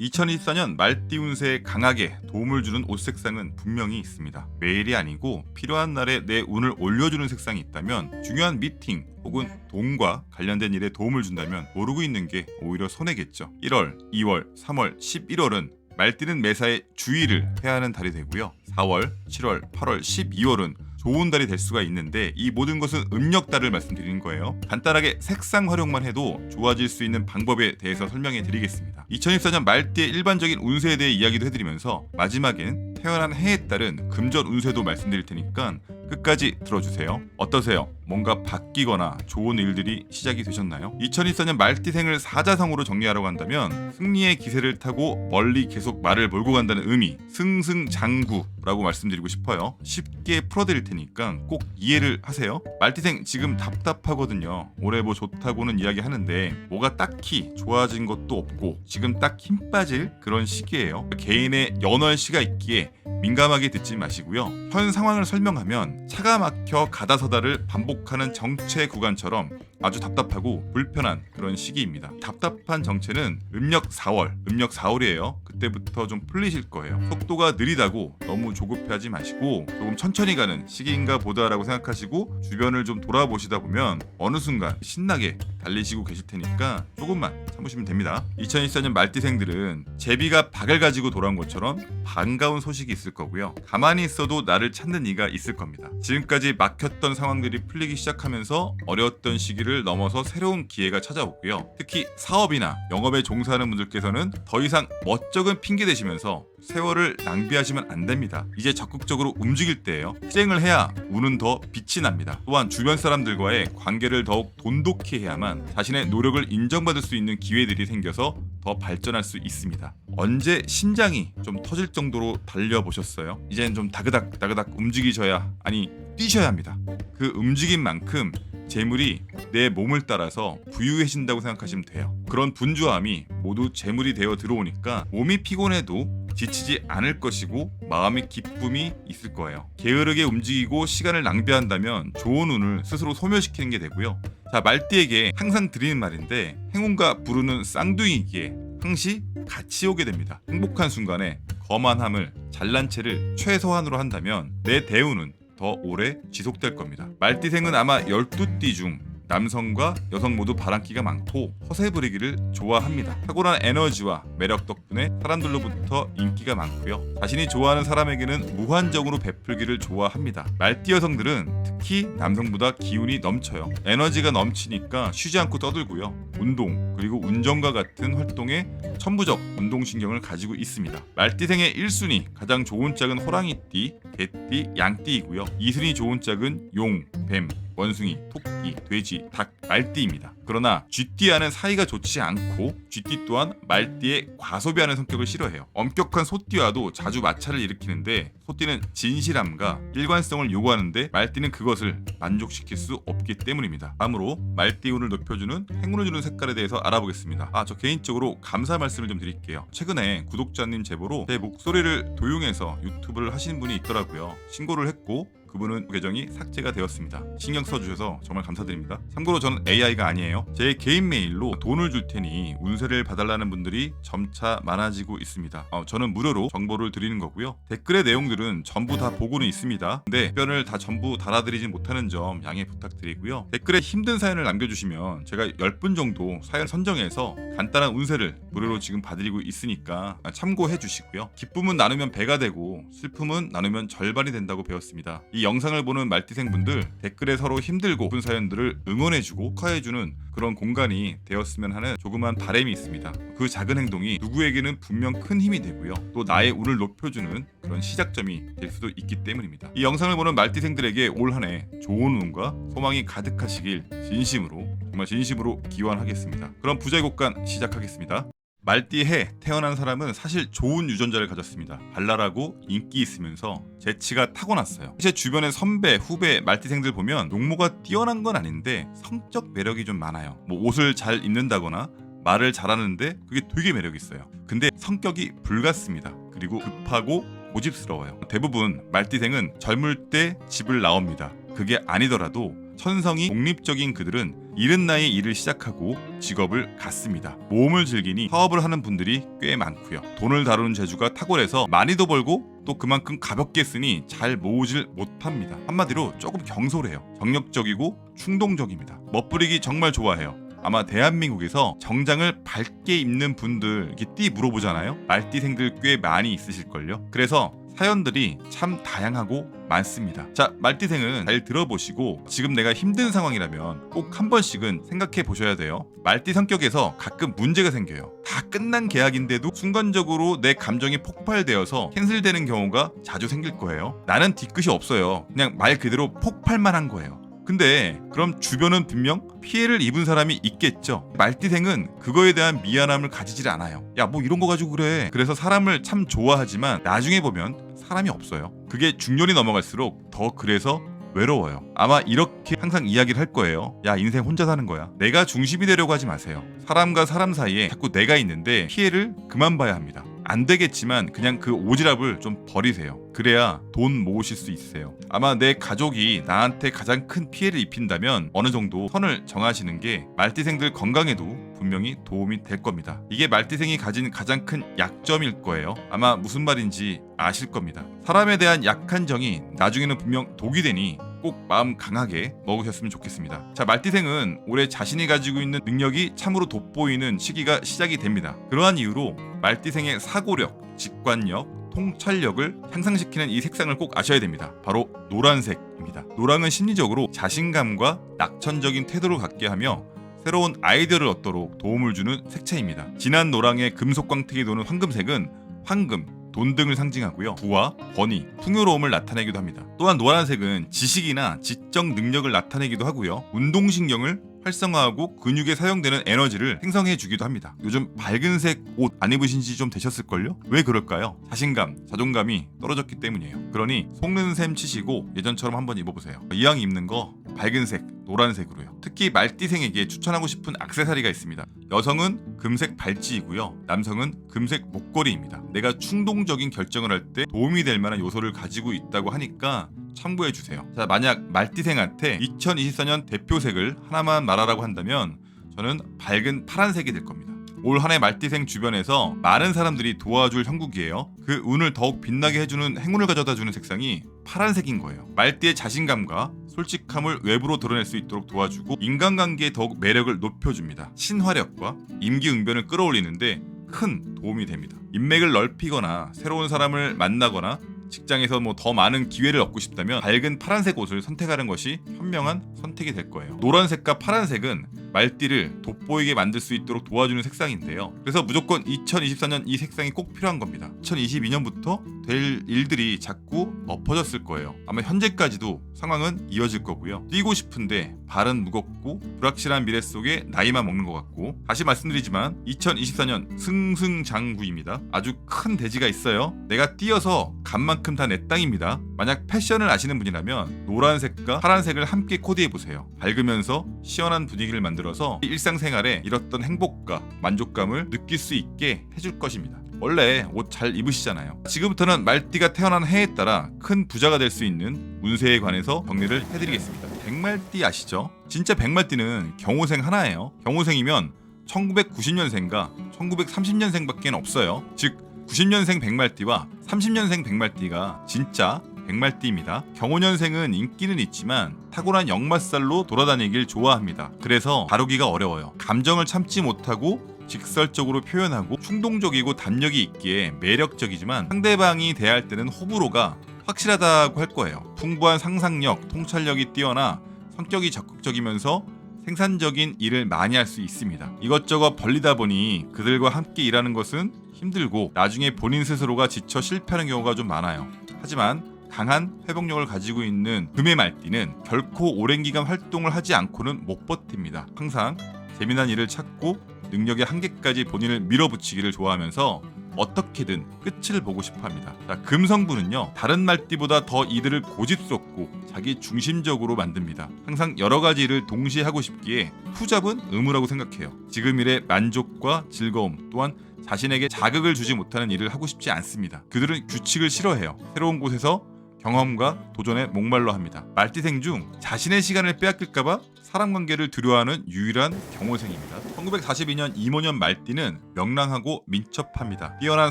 2024년 말띠 운세에 강하게 도움을 주는 옷 색상은 분명히 있습니다. 매일이 아니고 필요한 날에 내 운을 올려주는 색상이 있다면 중요한 미팅 혹은 돈과 관련된 일에 도움을 준다면 모르고 있는 게 오히려 손해겠죠. 1월, 2월, 3월, 11월은 말띠는 매사에 주의를 해야 하는 달이 되고요. 4월, 7월, 8월, 12월은 좋은 달이 될 수가 있는데 이 모든 것은 음력달을 말씀드리는 거예요. 간단하게 색상 활용만 해도 좋아질 수 있는 방법에 대해서 설명해 드리겠습니다. 2024년 말띠의 일반적인 운세에 대해 이야기도 해드리면서 마지막엔 태어난 해에 따른 금전 운세도 말씀드릴 테니까 끝까지 들어주세요. 어떠세요? 뭔가 바뀌거나 좋은 일들이 시작이 되셨나요? 2024년 말띠생을 사자성으로 정리하라고 한다면 승리의 기세를 타고 멀리 계속 말을 몰고 간다는 의미 승승장구라고 말씀드리고 싶어요. 쉽게 풀어드릴 테니까 꼭 이해를 하세요. 말띠생 지금 답답하거든요. 올해 뭐 좋다고는 이야기하는데 뭐가 딱히 좋아진 것도 없고 지금 딱 힘 빠질 그런 시기예요. 개인의 연월시가 있기에 민감하게 듣지 마시고요. 현 상황을 설명하면 차가 막혀 가다서다를 반복하는 정체 구간처럼 아주 답답하고 불편한 그런 시기입니다. 답답한 정체는 음력 4월, 음력 4월이에요. 그때부터 좀 풀리실 거예요. 속도가 느리다고 너무 조급해하지 마시고 조금 천천히 가는 시기인가 보다라고 생각하시고 주변을 좀 돌아보시다 보면 어느 순간 신나게 달리시고 계실 테니까 조금만 참으시면 됩니다. 2024년 말띠생들은 제비가 박을 가지고 돌아온 것처럼 반가운 소식이 있을 거고요. 가만히 있어도 나를 찾는 이가 있을 겁니다. 지금까지 막혔던 상황들이 풀리기 시작하면서 어려웠던 시기를 넘어서 새로운 기회가 찾아오고요. 특히 사업이나 영업에 종사하는 분들께서는 더 이상 멋쩍은 핑계 대시면서 세월을 낭비하시면 안 됩니다. 이제 적극적으로 움직일 때예요. 실행을 해야 운은 더 빛이 납니다. 또한 주변 사람들과의 관계를 더욱 돈독히 해야만 자신의 노력을 인정받을 수 있는 기회들이 생겨서 더 발전할 수 있습니다. 언제 심장이 좀 터질 정도로 달려보셨어요? 이제는 좀 다그닥 다그닥 움직이셔야 아니 뛰셔야 합니다. 그 움직임만큼 재물이 내 몸을 따라서 부유해진다고 생각하시면 돼요. 그런 분주함이 모두 재물이 되어 들어오니까 몸이 피곤해도 지치지 않을 것이고 마음의 기쁨이 있을 거예요. 게으르게 움직이고 시간을 낭비한다면 좋은 운을 스스로 소멸시키는 게 되고요. 자 말띠에게 항상 드리는 말인데 행운과 부르는 쌍둥이기에 항시 같이 오게 됩니다. 행복한 순간에 거만함을 잘난 체를 최소한으로 한다면 내 대운은 더 오래 지속될 겁니다. 말띠생은 아마 12띠 중 남성과 여성 모두 바람기가 많고 허세 부리기를 좋아합니다. 탁월한 에너지와 매력 덕분에 사람들로부터 인기가 많고요. 자신이 좋아하는 사람에게는 무한정으로 베풀기를 좋아합니다. 말띠 여성들은 특히 남성보다 기운이 넘쳐요. 에너지가 넘치니까 쉬지 않고 떠들고요. 운동 그리고 운전과 같은 활동에 천부적 운동신경을 가지고 있습니다. 말띠생의 1순위 가장 좋은 짝은 호랑이띠, 개띠, 양띠이고요. 2순위 좋은 짝은 용, 뱀, 원숭이, 토끼, 돼지, 닭, 말띠입니다. 그러나 쥐띠와는 사이가 좋지 않고 쥐띠 또한 말띠의 과소비하는 성격을 싫어해요. 엄격한 소띠와도 자주 마찰을 일으키는데 소띠는 진실함과 일관성을 요구하는데 말띠는 그것 을 만족시킬 수 없기 때문입니다. 다음으로 말띠 운을 높여주는 행운을 주는 색깔에 대해서 알아보겠습니다. 아 저 개인적으로 감사 말씀을 좀 드릴게요. 최근에 구독자님 제보로 제 목소리를 도용해서 유튜브를 하시는 분이 있더라고요. 신고를 했고 그분은 계정이 삭제가 되었습니다. 신경 써주셔서 정말 감사드립니다. 참고로 저는 AI가 아니에요. 제 개인 메일로 돈을 줄 테니 운세를 봐달라는 분들이 점차 많아지고 있습니다. 어, 저는 무료로 정보를 드리는 거고요. 댓글의 내용들은 전부 다 보고는 있습니다. 근데 답변을 다 전부 달아드리진 못하는 점 양해 부탁드리고요. 댓글에 힘든 사연을 남겨주시면 제가 10분 정도 사연 선정해서 간단한 운세를 무료로 지금 봐드리고 있으니까 참고해 주시고요. 기쁨은 나누면 배가 되고 슬픔은 나누면 절반이 된다고 배웠습니다. 이 영상을 보는 말띠생분들 댓글에 서로 힘들고 아픈 사연들을 응원해주고 축하해주는 그런 공간이 되었으면 하는 조그만 바람이 있습니다. 그 작은 행동이 누구에게는 분명 큰 힘이 되고요. 또 나의 운을 높여주는 그런 시작점이 될 수도 있기 때문입니다. 이 영상을 보는 말띠생들에게 올 한 해 좋은 운과 소망이 가득하시길 진심으로 정말 진심으로 기원하겠습니다. 그럼 부자의 곡간 시작하겠습니다. 말띠해 태어난 사람은 사실 좋은 유전자를 가졌습니다. 발랄하고 인기 있으면서 재치가 타고났어요. 제 주변의 선배, 후배, 말띠생들 보면 용모가 뛰어난 건 아닌데 성적 매력이 좀 많아요. 뭐 옷을 잘 입는다거나 말을 잘하는데 그게 되게 매력 있어요. 근데 성격이 불같습니다. 그리고 급하고 고집스러워요. 대부분 말띠생은 젊을 때 집을 나옵니다. 그게 아니더라도 천성이 독립적인 그들은 이른 나이에 일을 시작하고 직업을 갖습니다. 모험을 즐기니 사업을 하는 분들이 꽤 많고요. 돈을 다루는 재주가 탁월해서 많이도 벌고 또 그만큼 가볍게 쓰니 잘 모으질 못합니다. 한마디로 조금 경솔해요. 정력적이고 충동적입니다. 멋부리기 정말 좋아해요. 아마 대한민국에서 정장을 밝게 입는 분들 이렇게 띠 물어보잖아요. 말띠생들 꽤 많이 있으실걸요. 그래서 사연들이 참 다양하고 많습니다. 자, 말띠생은 잘 들어보시고 지금 내가 힘든 상황이라면 꼭 한 번씩은 생각해 보셔야 돼요. 말띠 성격에서 가끔 문제가 생겨요. 다 끝난 계약인데도 순간적으로 내 감정이 폭발되어서 캔슬되는 경우가 자주 생길 거예요. 나는 뒤끝이 없어요. 그냥 말 그대로 폭발만 한 거예요. 근데 그럼 주변은 분명 피해를 입은 사람이 있겠죠. 말띠생은 그거에 대한 미안함을 가지질 않아요. 야 뭐 이런 거 가지고 그래. 그래서 사람을 참 좋아하지만 나중에 보면 사람이 없어요. 그게 중년이 넘어갈수록 더 그래서 외로워요. 아마 이렇게 항상 이야기를 할 거예요. 야 인생 혼자 사는 거야. 내가 중심이 되려고 하지 마세요. 사람과 사람 사이에 자꾸 내가 있는데 피해를 그만 봐야 합니다. 안 되겠지만 그냥 그 오지랖을 좀 버리세요. 그래야 돈 모으실 수 있으세요. 아마 내 가족이 나한테 가장 큰 피해를 입힌다면 어느 정도 선을 정하시는 게 말띠생들 건강에도 분명히 도움이 될 겁니다. 이게 말띠생이 가진 가장 큰 약점일 거예요. 아마 무슨 말인지 아실 겁니다. 사람에 대한 약한 정이 나중에는 분명 독이 되니 꼭 마음 강하게 먹으셨으면 좋겠습니다. 자, 말띠생은 올해 자신이 가지고 있는 능력이 참으로 돋보이는 시기가 시작이 됩니다. 그러한 이유로 말띠생의 사고력, 직관력, 통찰력을 향상시키는 이 색상을 꼭 아셔야 됩니다. 바로 노란색입니다. 노랑은 심리적으로 자신감과 낙천적인 태도를 갖게 하며 새로운 아이디어를 얻도록 도움을 주는 색채입니다. 진한 노랑의 금속 광택이 도는 황금색은 황금, 돈 등을 상징하고요. 부와 권위, 풍요로움을 나타내기도 합니다. 또한 노란색은 지식이나 지적 능력을 나타내기도 하고요. 운동신경을 활성화하고 근육에 사용되는 에너지를 생성해 주기도 합니다. 요즘 밝은색 옷 안 입으신 지 좀 되셨을걸요? 왜 그럴까요? 자신감, 자존감이 떨어졌기 때문이에요. 그러니 속는 셈 치시고 예전처럼 한번 입어보세요. 이왕 입는 거 밝은색, 노란색으로요. 특히 말띠생에게 추천하고 싶은 악세사리가 있습니다. 여성은 금색 발찌이고요. 남성은 금색 목걸이입니다. 내가 충동적인 결정을 할 때 도움이 될 만한 요소를 가지고 있다고 하니까 참고해 주세요. 자, 만약 말띠생한테 2024년 대표색을 하나만 말 하라고 한다면 저는 밝은 파란색이 될 겁니다. 올 한해 말띠생 주변에서 많은 사람들이 도와줄 형국이에요. 그 운을 더욱 빛나게 해주는 행운을 가져다주는 색상이 파란색인 거예요. 말띠의 자신감과 솔직함을 외부로 드러낼 수 있도록 도와주고 인간관계에 더욱 매력을 높여줍니다. 친화력과 임기응변을 끌어올리는데 큰 도움이 됩니다. 인맥을 넓히거나 새로운 사람을 만나거나 직장에서 뭐 더 많은 기회를 얻고 싶다면 밝은 파란색 옷을 선택하는 것이 현명한 선택이 될 거예요. 노란색과 파란색은 말띠를 돋보이게 만들 수 있도록 도와주는 색상인데요. 그래서 무조건 2024년 이 색상이 꼭 필요한 겁니다. 2022년부터 될 일들이 자꾸 엎어졌을 거예요. 아마 현재까지도 상황은 이어질 거고요. 뛰고 싶은데 발은 무겁고 불확실한 미래 속에 나이만 먹는 것 같고 다시 말씀드리지만 2024년 승승장구입니다. 아주 큰 대지가 있어요. 내가 뛰어서 간 만큼 다 내 땅입니다. 만약 패션을 아시는 분이라면 노란색과 파란색을 함께 코디해 보세요. 밝으면서 시원한 분위기를 만들어서 일상생활에 잃었던 행복과 만족감을 느낄 수 있게 해줄 것입니다. 원래 옷 잘 입으시잖아요. 지금부터는 말띠가 태어난 해에 따라 큰 부자가 될 수 있는 운세에 관해서 정리를 해드리겠습니다. 백말띠 아시죠? 진짜 백말띠는 경호생 하나예요. 경호생이면 1990년생과 1930년생밖에 없어요. 즉 90년생 백말띠와 30년생 백말띠가 진짜 백말띠입니다. 경호년생은 인기는 있지만 타고난 역마살로 돌아다니길 좋아합니다. 그래서 다루기가 어려워요. 감정을 참지 못하고 직설적으로 표현하고 충동적이고 담력이 있기에 매력적이지만 상대방이 대할 때는 호불호가 확실하다고 할 거예요. 풍부한 상상력, 통찰력이 뛰어나 성격이 적극적이면서 생산적인 일을 많이 할 수 있습니다. 이것저것 벌리다 보니 그들과 함께 일하는 것은 힘들고 나중에 본인 스스로가 지쳐 실패하는 경우가 좀 많아요. 하지만 강한 회복력을 가지고 있는 금의 말띠는 결코 오랜 기간 활동을 하지 않고는 못 버팁니다. 항상 재미난 일을 찾고 능력의 한계까지 본인을 밀어붙이기를 좋아하면서 어떻게든 끝을 보고 싶어 합니다. 자, 금성분은요, 다른 말띠보다 더 이들을 고집스럽고 자기 중심적으로 만듭니다. 항상 여러 가지 일을 동시에 하고 싶기에 후잡은 의무라고 생각해요. 지금 일의 만족과 즐거움 또한 자신에게 자극을 주지 못하는 일을 하고 싶지 않습니다. 그들은 규칙을 싫어해요. 새로운 곳에서 경험과 도전에 목말라 합니다. 말띠생 중 자신의 시간을 빼앗길까봐 사람 관계를 두려워하는 유일한 경호생입니다. 1942년 이모년 말띠는 명랑하고 민첩합니다. 뛰어난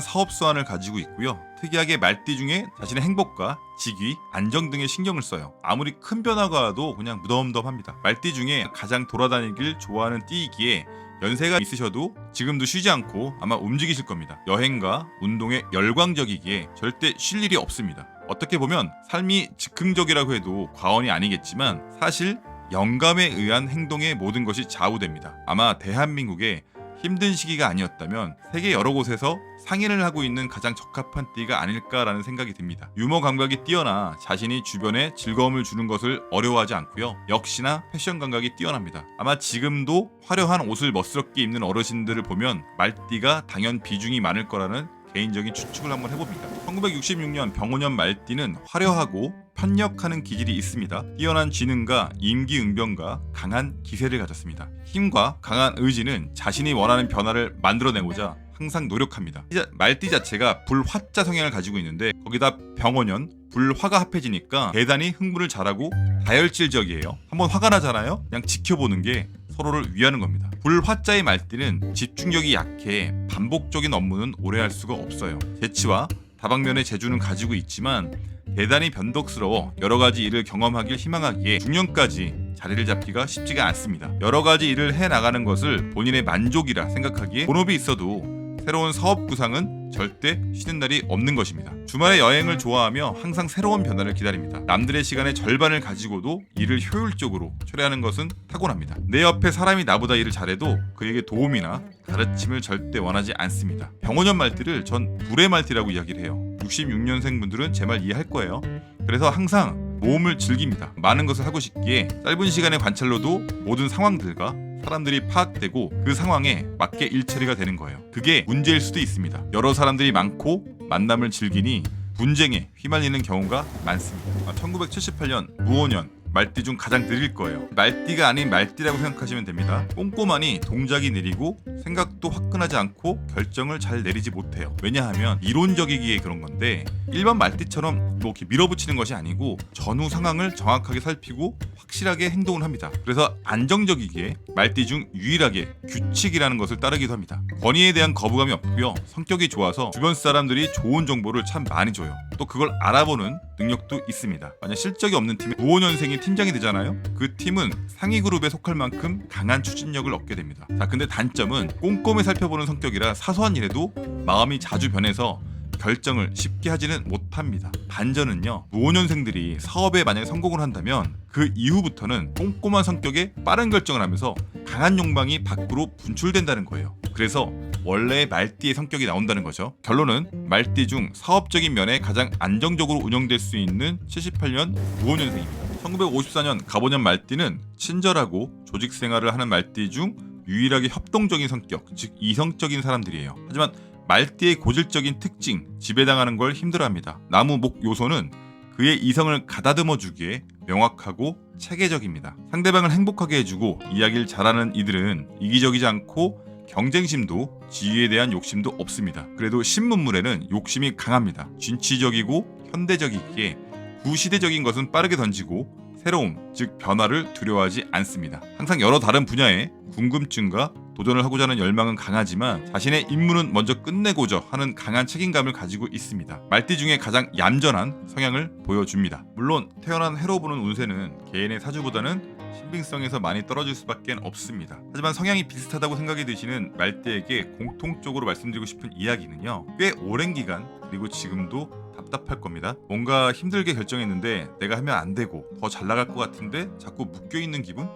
사업 수완을 가지고 있고요. 특이하게 말띠 중에 자신의 행복과 직위, 안정 등에 신경을 써요. 아무리 큰 변화가 와도 그냥 무덤덤합니다. 말띠 중에 가장 돌아다니길 좋아하는 띠이기에 연세가 있으셔도 지금도 쉬지 않고 아마 움직이실 겁니다. 여행과 운동에 열광적이기에 절대 쉴 일이 없습니다. 어떻게 보면 삶이 즉흥적이라고 해도 과언이 아니겠지만 사실 영감에 의한 행동의 모든 것이 좌우됩니다. 아마 대한민국에 힘든 시기가 아니었다면 세계 여러 곳에서 상인을 하고 있는 가장 적합한 띠가 아닐까라는 생각이 듭니다. 유머 감각이 뛰어나 자신이 주변에 즐거움을 주는 것을 어려워하지 않고요. 역시나 패션 감각이 뛰어납니다. 아마 지금도 화려한 옷을 멋스럽게 입는 어르신들을 보면 말띠가 당연 비중이 많을 거라는 개인적인 추측을 한번 해봅니다. 1966년 병원년 말띠는 화려하고 편력하는 기질이 있습니다. 뛰어난 지능과 임기응변과 강한 기세를 가졌습니다. 힘과 강한 의지는 자신이 원하는 변화를 만들어내고자 항상 노력합니다. 말띠 자체가 불화자 성향을 가지고 있는데 거기다 병원년 불화가 합해지니까 대단히 흥분을 잘하고 다혈질적이에요. 한번 화가 나잖아요. 그냥 지켜보는 게 서로를 위하는 겁니다. 불화자의 말띠는 집중력이 약해 반복적인 업무는 오래 할 수가 없어요. 재치와 다방면의 재주는 가지고 있지만 대단히 변덕스러워 여러 가지 일을 경험하길 희망하기에 중년까지 자리를 잡기가 쉽지가 않습니다. 여러 가지 일을 해 나가는 것을 본인의 만족이라 생각하기에 본업이 있어도 새로운 사업 구상은 절대 쉬는 날이 없는 것입니다. 주말에 여행을 좋아하며 항상 새로운 변화를 기다립니다. 남들의 시간의 절반을 가지고도 일을 효율적으로 처리하는 것은 타고납니다. 내 옆에 사람이 나보다 일을 잘해도 그에게 도움이나 가르침을 절대 원하지 않습니다. 병원년 말띠를 전 불의 말띠라고 이야기를 해요. 66년생 분들은 제 말 이해할 거예요. 그래서 항상 모험을 즐깁니다. 많은 것을 하고 싶기에 짧은 시간의 관찰로도 모든 상황들과 사람들이 파악되고 그 상황에 맞게 일처리가 되는 거예요. 그게 문제일 수도 있습니다. 여러 사람들이 많고 만남을 즐기니 분쟁에 휘말리는 경우가 많습니다. 1978년 무오년 말띠 중 가장 느릴 거예요. 말띠가 아닌 말띠라고 생각하시면 됩니다. 꼼꼼하니 동작이 느리고 생각도 화끈하지 않고 결정을 잘 내리지 못해요. 왜냐하면 이론적이기에 그런 건데 일반 말띠처럼 뭐 이렇게 밀어붙이는 것이 아니고 전후 상황을 정확하게 살피고 확실하게 행동을 합니다. 그래서 안정적이기에 말띠 중 유일하게 규칙이라는 것을 따르기도 합니다. 권위에 대한 거부감이 없고요. 성격이 좋아서 주변 사람들이 좋은 정보를 참 많이 줘요. 또 그걸 알아보는 능력도 있습니다. 만약 실적이 없는 팀에 95년생이 팀장이 되잖아요. 그 팀은 상위 그룹에 속할 만큼 강한 추진력을 얻게 됩니다. 자, 근데 단점은 꼼꼼히 살펴보는 성격이라 사소한 일에도 마음이 자주 변해서 결정을 쉽게 하지는 못합니다. 반전은요, 무오년생들이 사업에 만약 성공을 한다면 그 이후부터는 꼼꼼한 성격에 빠른 결정을 하면서 강한 욕망이 밖으로 분출된다는 거예요. 그래서 원래의 말띠의 성격이 나온다는 거죠. 결론은 말띠 중 사업적인 면에 가장 안정적으로 운영될 수 있는 78년 무오년생입니다. 1954년 가보년 말띠는 친절하고 조직 생활을 하는 말띠 중 유일하게 협동적인 성격, 즉 이성적인 사람들이에요. 하지만 말띠의 고질적인 특징, 지배당하는 걸 힘들어합니다. 나무 목 요소는 그의 이성을 가다듬어 주기에 명확하고 체계적입니다. 상대방을 행복하게 해주고 이야기를 잘하는 이들은 이기적이지 않고 경쟁심도 지위에 대한 욕심도 없습니다. 그래도 신문물에는 욕심이 강합니다. 진취적이고 현대적이기에 구시대적인 것은 빠르게 던지고 새로움, 즉 변화를 두려워하지 않습니다. 항상 여러 다른 분야에 궁금증과 도전을 하고자 하는 열망은 강하지만 자신의 임무는 먼저 끝내고자 하는 강한 책임감을 가지고 있습니다. 말띠 중에 가장 얌전한 성향을 보여줍니다. 물론 태어난 해로 보는 운세는 개인의 사주보다는 신빙성에서 많이 떨어질 수밖에 없습니다. 하지만 성향이 비슷하다고 생각이 드시는 말띠에게 공통적으로 말씀드리고 싶은 이야기는요. 꽤 오랜 기간 그리고 지금도 답답할 겁니다. 뭔가 힘들게 결정했는데 내가 하면 안 되고 더 잘 나갈 것 같은데 자꾸 묶여 있는 기분?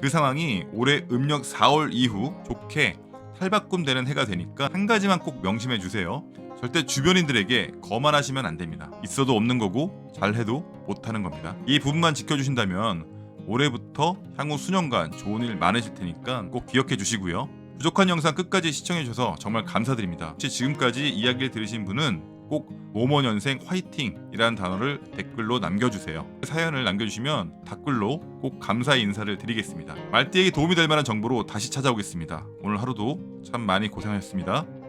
그 상황이 올해 음력 4월 이후 좋게 탈바꿈 되는 해가 되니까 한 가지만 꼭 명심해 주세요. 절대 주변인들에게 거만하시면 안 됩니다. 있어도 없는 거고 잘해도 못하는 겁니다. 이 부분만 지켜주신다면 올해부터 향후 수년간 좋은 일 많으실 테니까 꼭 기억해 주시고요. 부족한 영상 끝까지 시청해 주셔서 정말 감사드립니다. 혹시 지금까지 이야기를 들으신 분은 꼭 모모년생 화이팅이라는 단어를 댓글로 남겨주세요. 사연을 남겨주시면 댓글로 꼭 감사의 인사를 드리겠습니다. 말띠에게 도움이 될 만한 정보로 다시 찾아오겠습니다. 오늘 하루도 참 많이 고생하셨습니다.